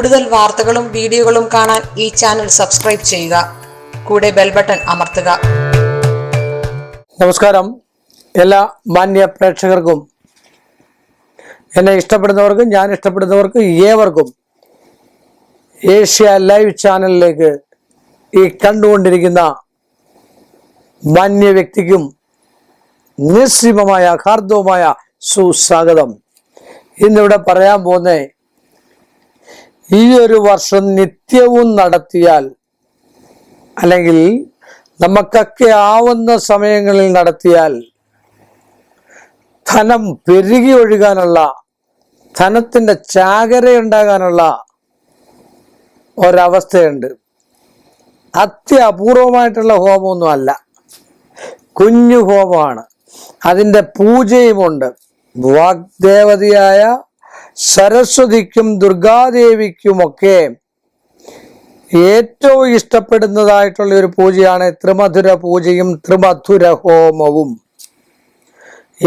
കൂടുതൽ വാർത്തകളും വീഡിയോകളും കാണാൻ ഈ ചാനൽ സബ്സ്ക്രൈബ് ചെയ്യുക. കൂടെ ബെൽ ബട്ടൺ അമർത്തുക. നമസ്കാരം. എല്ലാ മാന്യ പ്രേക്ഷകർക്കും എന്നെ ഇഷ്ടപ്പെടുന്നവർക്കും ഞാൻ ഇഷ്ടപ്പെടുന്നവർക്കും ഏവർക്കും ഏഷ്യ ലൈവ് ചാനലിലേക്ക് ഈ കണ്ടുകൊണ്ടിരിക്കുന്ന മാന്യ വ്യക്തിക്കും നിസ്സീമമായ ഹാർദവുമായ സുസ്വാഗതം. ഇന്നിവിടെ പറയാൻ പോകുന്ന ഈ ഒരു വർഷം നിത്യവും നടത്തിയാൽ അല്ലെങ്കിൽ നമുക്കൊക്കെ ആവുന്ന സമയങ്ങളിൽ നടത്തിയാൽ ധനം പെരുകി ഒഴുകാനുള്ള ധനത്തിന്റെ ചാകരയുണ്ടാകാനുള്ള ഒരവസ്ഥയുണ്ട്. അത്യപൂർവമായിട്ടുള്ള ഹോമമൊന്നുമല്ല. കുഞ്ഞു ഹോമമാണ്. അതിന്റെ പൂജയുമുണ്ട്. വാഗ്ദേവതയായ സരസ്വതിക്കും ദുർഗാദേവിക്കുമൊക്കെ ഏറ്റവും ഇഷ്ടപ്പെടുന്നതായിട്ടുള്ള ഒരു പൂജയാണ് ത്രിമധുര പൂജയും ത്രിമധുര ഹോമവും.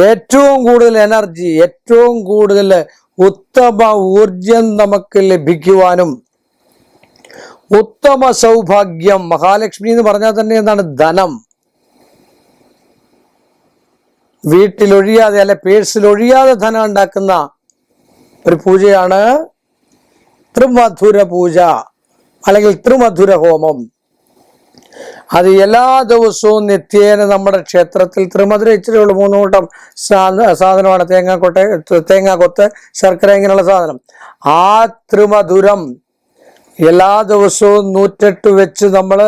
ഏറ്റവും കൂടുതൽ എനർജി ഏറ്റവും കൂടുതൽ ഉത്തമ ഊർജം നമുക്ക് ലഭിക്കുവാനും ഉത്തമ സൗഭാഗ്യം മഹാലക്ഷ്മി എന്ന് പറഞ്ഞാൽ തന്നെ എന്താണ്? ധനം. വീട്ടിലൊഴിയാതെ അല്ലെ പേഴ്സിലൊഴിയാതെ ധനം ഉണ്ടാക്കുന്ന ഒരു പൂജയാണ് ത്രിമധുര പൂജ അല്ലെങ്കിൽ ത്രിമധുര ഹോമം അത് എല്ലാ ദിവസവും നിത്യേന നമ്മുടെ ക്ഷേത്രത്തിൽ ത്രിമധുര ഇച്ചിരി ഉള്ളു മൂന്ന് കൂട്ടം സാധ- സാധനമാണ്. തേങ്ങാക്കൊട്ടെ തേങ്ങാക്കൊത്ത് ശർക്കര ഇങ്ങനെയുള്ള സാധനം. ആ ത്രിമധുരം എല്ലാ ദിവസവും നൂറ്റെട്ട് വെച്ച് നമ്മൾ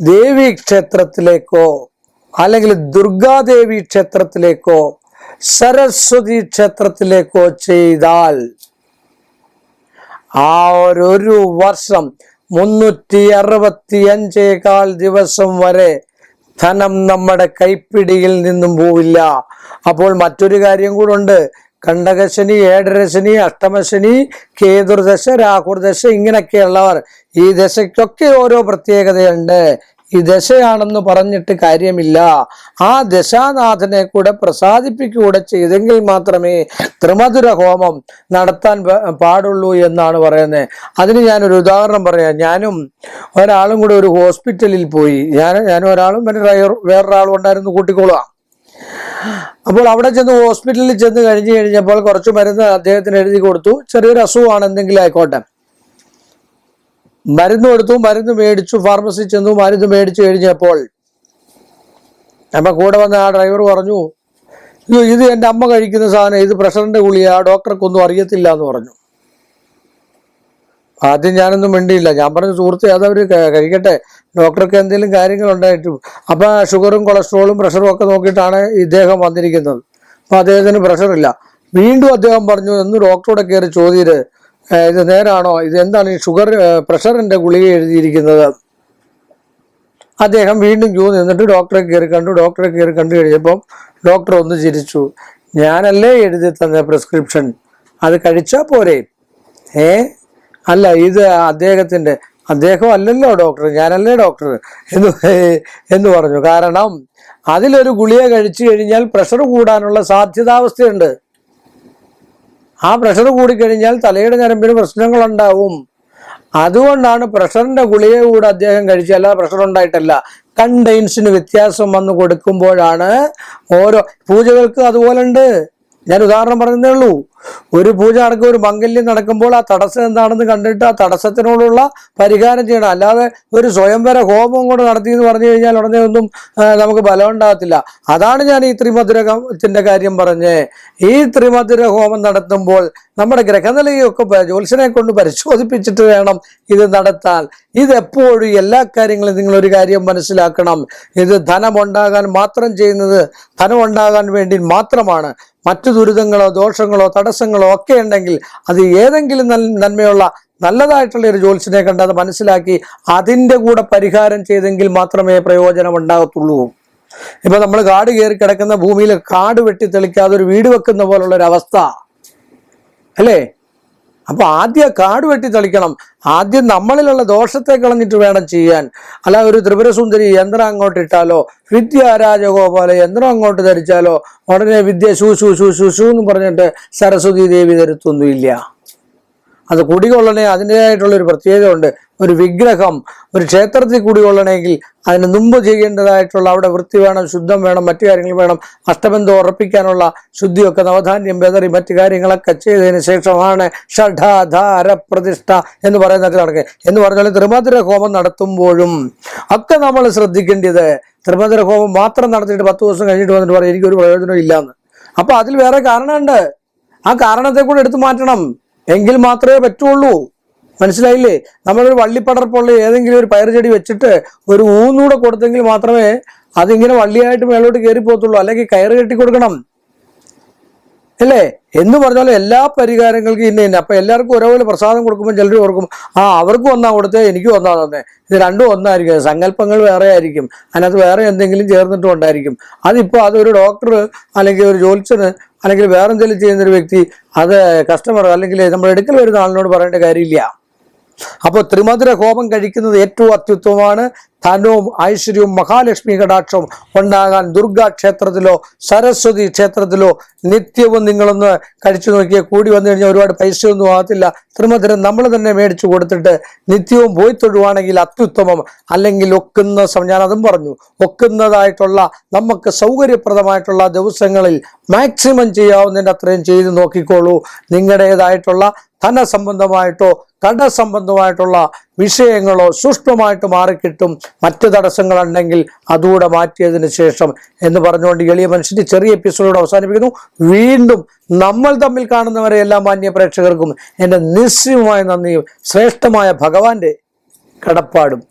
ദേവി ക്ഷേത്രത്തിലേക്കോ അല്ലെങ്കിൽ ദുർഗാദേവി ക്ഷേത്രത്തിലേക്കോ സരസ്വതി ക്ഷേത്രത്തിലേക്കോ ചെയ്താൽ ആ ഒരു വർഷം മുന്നൂറ്റി അറുപത്തി അഞ്ചേകാൽ ദിവസം വരെ ധനം നമ്മുടെ കൈപ്പിടിയിൽ നിന്നും പോവില്ല. അപ്പോൾ മറ്റൊരു കാര്യം കൂടെ ഉണ്ട്. കണ്ടകശനി ഏഴരശനി അഷ്ടമശനി കേതുർദശ രാഹുർദശ ഇങ്ങനെയൊക്കെയുള്ളവർ ഈ ദശയ്ക്കൊക്കെ ഓരോ പ്രത്യേകതയുണ്ട്. ഈ ദശയാണെന്ന് പറഞ്ഞിട്ട് കാര്യമില്ല. ആ ദശാനാഥനെ കൂടെ പ്രസാദിപ്പിക്കൂടെ ചെയ്തെങ്കിൽ മാത്രമേ ത്രിമധുര ഹോമം നടത്താൻ പാടുള്ളൂ എന്നാണ് പറയുന്നത് അതിന് ഞാനൊരു ഉദാഹരണം പറയാം. ഞാനും ഒരാളും കൂടെ ഒരു ഹോസ്പിറ്റലിൽ പോയി. ഞാൻ ഞാനും ഒരാളും പിന്നെ വേറൊരാളും ഉണ്ടായിരുന്നു കൂട്ടിക്കൊള്ളുക അപ്പോൾ അവിടെ ചെന്ന് ഹോസ്പിറ്റലിൽ ചെന്ന് കഴിഞ്ഞ് കഴിഞ്ഞപ്പോൾ കുറച്ച് മരുന്ന് അദ്ദേഹത്തിന് എഴുതി കൊടുത്തു. ചെറിയൊരു അസുഖമാണ് എന്തെങ്കിലും ആയിക്കോട്ടെ. മരുന്ന് കൊടുത്തു മരുന്ന് മേടിച്ചു ഫാർമസി ചെന്നു മരുന്ന് മേടിച്ചു കഴിഞ്ഞപ്പോൾ അമ്മ കൂടെ വന്ന ആ ഡ്രൈവർ പറഞ്ഞു "അയ്യോ, ഇത് എന്റെ അമ്മ കഴിക്കുന്ന സാധനം ഇത് പ്രഷറിന്റെ ഗുളിയ ഡോക്ടർക്കൊന്നും അറിയത്തില്ല എന്ന് പറഞ്ഞു. ആദ്യം ഞാനൊന്നും മിണ്ടിയില്ല. ഞാൻ പറഞ്ഞു സുഹൃത്തെ അതവർ കഴിക്കട്ടെ. ഡോക്ടർക്ക് എന്തെങ്കിലും കാര്യങ്ങൾ ഉണ്ടായിട്ടും അപ്പൊ ഷുഗറും കൊളസ്ട്രോളും പ്രഷറും ഒക്കെ നോക്കിയിട്ടാണ് ഇദ്ദേഹം വന്നിരിക്കുന്നത്. അപ്പൊ അദ്ദേഹത്തിന് പ്രഷറില്ല. വീണ്ടും അദ്ദേഹം പറഞ്ഞു എന്ന് ഡോക്ടറോടെ കയറി ചോദ്യത് ഇത് നേരാണോ? ഇത് എന്താണ് ഈ ഷുഗർ പ്രഷറിന്റെ ഗുളിക എഴുതിയിരിക്കുന്നത്? അദ്ദേഹം വീണ്ടും ക്യൂ നിന്നിട്ട് ഡോക്ടറെ കയറി കണ്ടു. ഡോക്ടറെ കയറി കണ്ടു കഴിഞ്ഞപ്പം ഡോക്ടർ ഒന്ന് ചിരിച്ചു. ഞാനല്ലേ എഴുതി തന്ന പ്രിസ്ക്രിപ്ഷൻ അത് കഴിച്ചാൽ പോരെ? ഏ? അല്ല ഇത് അദ്ദേഹത്തിന്റെ അദ്ദേഹം അല്ലല്ലോ ഡോക്ടർ. ഞാനല്ലേ ഡോക്ടർ. എന്ന് എന്ന് പറഞ്ഞു. കാരണം അതിലൊരു ഗുളിക കഴിച്ചു കഴിഞ്ഞാൽ പ്രഷർ കൂടാനുള്ള സാധ്യതാവസ്ഥയുണ്ട്. ആ പ്രഷർ കൂടിക്കഴിഞ്ഞാൽ തലയുടെ ഞരമ്പിന് പ്രശ്നങ്ങളുണ്ടാവും. അതുകൊണ്ടാണ് പ്രഷറിന്റെ ഗുളിക കൂടെ അദ്ദേഹം കഴിച്ചത് അല്ലാതെ പ്രഷർ ഉണ്ടായിട്ടല്ല. കണ്ടെയ്ൻസിന് വ്യത്യാസം വന്ന് കൊടുക്കുമ്പോഴാണ് ഓരോ പൂജകൾക്ക് അതുപോലെ ഉണ്ട് ഞാൻ ഉദാഹരണം പറഞ്ഞതേ ഉള്ളൂ. ഒരു പൂജ അടക്കം ഒരു മംഗല്യം നടക്കുമ്പോൾ ആ തടസ്സം എന്താണെന്ന് കണ്ടിട്ട് ആ തടസ്സത്തിനോടുള്ള പരിഹാരം ചെയ്യണം. അല്ലാതെ ഒരു സ്വയംവര ഹോമം കൂടെ നടത്തി എന്ന് പറഞ്ഞു കഴിഞ്ഞാൽ ഉടനെ ഒന്നും നമുക്ക് ബലം ഉണ്ടാകത്തില്ല. അതാണ് ഞാൻ ഈ ത്രിമധുരത്തിന്റെ കാര്യം പറഞ്ഞേ. ഈ ത്രിമധുര ഹോമം നടത്തുമ്പോൾ നമ്മുടെ ഗ്രഹനിലയൊക്കെ ജ്യോത്സനെ കൊണ്ട് പരിശോധിപ്പിച്ചിട്ട് വേണം ഇത് നടത്താൻ. ഇതെപ്പോഴും എല്ലാ കാര്യങ്ങളും നിങ്ങൾ ഒരു കാര്യം മനസ്സിലാക്കണം. ഇത് ധനമുണ്ടാകാൻ മാത്രം ചെയ്യുന്നത് ധനം ഉണ്ടാകാൻ വേണ്ടി മാത്രമാണ്. മറ്റു ദുരിതങ്ങളോ ദോഷങ്ങളോ തടസ്സങ്ങളോ ഒക്കെ ഉണ്ടെങ്കിൽ അത് ഏതെങ്കിലും നന്മയുള്ള നല്ലതായിട്ടുള്ള ഒരു ജോത്സ്യനെ കണ്ട് അത് മനസ്സിലാക്കി അതിന്റെ കൂടെ പരിഹാരം ചെയ്തെങ്കിൽ മാത്രമേ പ്രയോജനം ഉണ്ടാകത്തുള്ളൂ. ഇപ്പൊ നമ്മൾ കാട് കയറി കിടക്കുന്ന ഭൂമിയിൽ കാട് വെട്ടി തെളിക്കാതെ ഒരു വീട് വെക്കുന്ന പോലുള്ള ഒരു അവസ്ഥ അല്ലേ? അപ്പൊ ആദ്യം കാട് വെട്ടി തെളിക്കണം. ആദ്യം നമ്മളിലുള്ള ദോഷത്തെ കളഞ്ഞിട്ട് വേണം ചെയ്യാൻ. അല്ല ഒരു ത്രിപുരസുന്ദരി യന്ത്രം അങ്ങോട്ട് ഇട്ടാലോ വിദ്യ രാജഗോപാല യന്ത്രം അങ്ങോട്ട് ധരിച്ചാലോ ഉടനെ വിദ്യ ശൂ ശൂ ശൂ ശൂ എന്ന് പറഞ്ഞിട്ട് സരസ്വതി ദേവി തരുത്തൊന്നുമില്ല അത് കുടികൊള്ളണേ അതിന്റെതായിട്ടുള്ള ഒരു പ്രത്യേകത ഉണ്ട് ഒരു വിഗ്രഹം ഒരു ക്ഷേത്രത്തിൽ കുടികൊള്ളണമെങ്കിൽ അതിന് മുമ്പ് ചെയ്യേണ്ടതായിട്ടുള്ള അവിടെ വൃത്തി വേണം ശുദ്ധം വേണം മറ്റു കാര്യങ്ങൾ വേണം അഷ്ടബന്ധം ഉറപ്പിക്കാനുള്ള ശുദ്ധിയൊക്കെ നവധാന്യം ബെതറി മറ്റു കാര്യങ്ങളൊക്കെ ചെയ്തതിന് ശേഷമാണ് ഷഠാധാര പ്രതിഷ്ഠ എന്ന് പറയുന്നതൊക്കെ നടക്കുക എന്ന് പറഞ്ഞാൽ ത്രിമധുര ഹോമം നടത്തുമ്പോഴും ഒക്കെ നമ്മൾ ശ്രദ്ധിക്കേണ്ടത് ത്രിമധുര ഹോമം മാത്രം നടത്തിയിട്ട് പത്ത് ദിവസം കഴിഞ്ഞിട്ട് വന്നിട്ട് പറയും എനിക്കൊരു പ്രയോജനം ഇല്ലാന്ന്. അപ്പൊ അതിൽ വേറെ കാരണമുണ്ട്. ആ കാരണത്തെ കൂടെ എടുത്തു മാറ്റണം. എങ്കിൽ മാത്രമേ പറ്റുള്ളൂ. മനസ്സിലായില്ലേ? നമ്മളൊരു വള്ളിപ്പടർപ്പുള്ള ഏതെങ്കിലും ഒരു പയർ ചെടി വെച്ചിട്ട് ഒരു ഊന്നൂടെ കൊടുത്തെങ്കിൽ മാത്രമേ അതിങ്ങനെ വള്ളിയായിട്ട് മേലോട്ട് കയറി പോകത്തുള്ളൂ അല്ലെങ്കിൽ കയറ് കെട്ടി കൊടുക്കണം അല്ലേ? എന്ന് പറഞ്ഞാൽ എല്ലാ പരിഹാരങ്ങൾക്കും ഇന്ന ഇന്ന. അപ്പൊ എല്ലാവർക്കും ഒരേപോലെ പ്രസാദം കൊടുക്കുമ്പോൾ ചിലർ ഓർക്കും ആ അവർക്കും ഒന്നാ കൊടുത്തേ എനിക്ക് ഒന്നാ തന്നെ. ഇത് രണ്ടും ഒന്നായിരിക്കും. സങ്കല്പങ്ങൾ വേറെ ആയിരിക്കും. അതിനകത്ത് വേറെ എന്തെങ്കിലും ചേർന്നിട്ടും ഉണ്ടായിരിക്കും. അതിപ്പോൾ അതൊരു ഡോക്ടർ അല്ലെങ്കിൽ ഒരു ജോലിച്ചന് അല്ലെങ്കിൽ വേറെ എന്തെങ്കിലും ചെയ്യുന്നൊരു വ്യക്തി അത് കസ്റ്റമർ അല്ലെങ്കിൽ നമ്മൾ എടുക്കൽ വരുന്ന ആളിനോട് പറയേണ്ട കാര്യമില്ല. അപ്പോൾ ത്രിമധുര ഹോമം കഴിക്കുന്നത് ഏറ്റവും അത്യുത്തമമാണ്. ധനവും ഐശ്വര്യവും മഹാലക്ഷ്മി കടാക്ഷവും ഉണ്ടാകാൻ ദുർഗാ ക്ഷേത്രത്തിലോ സരസ്വതി ക്ഷേത്രത്തിലോ നിത്യവും നിങ്ങളൊന്ന് കഴിച്ചു നോക്കിയാൽ കൂടി വന്നു കഴിഞ്ഞാൽ ഒരുപാട് ഒന്നും ആകത്തില്ല. ത്രിമധുരം നമ്മൾ തന്നെ മേടിച്ചു കൊടുത്തിട്ട് നിത്യവും പോയി തൊഴുവാണെങ്കിൽ അത്യുത്തമം. അല്ലെങ്കിൽ ഒക്കുന്ന ഞാനതും പറഞ്ഞു ഒക്കുന്നതായിട്ടുള്ള നമുക്ക് സൗകര്യപ്രദമായിട്ടുള്ള ദിവസങ്ങളിൽ മാക്സിമം ചെയ്യാവുന്നതിന്റെ അത്രയും ചെയ്ത് നോക്കിക്കോളൂ. നിങ്ങളുടേതായിട്ടുള്ള ധനസംബന്ധമായിട്ടോ കടസംബന്ധമായിട്ടുള്ള വിഷയങ്ങളോ സൂക്ഷ്മമായിട്ട് മാറിക്കിട്ടും മറ്റു തടസ്സങ്ങളുണ്ടെങ്കിൽ അതുകൂടെ മാറ്റിയതിന് ശേഷം എന്ന് പറഞ്ഞുകൊണ്ട് എളിയ മനുഷ്യന്റെ ചെറിയ എപ്പിസോഡ് അവസാനിപ്പിക്കുന്നു. വീണ്ടും നമ്മൾ തമ്മിൽ കാണുന്നവരെ എല്ലാ മാന്യ പ്രേക്ഷകർക്കും എന്റെ നിശ്ചയമായ നന്ദിയും ശ്രേഷ്ഠമായ ഭഗവാന്റെ കടപ്പാടും.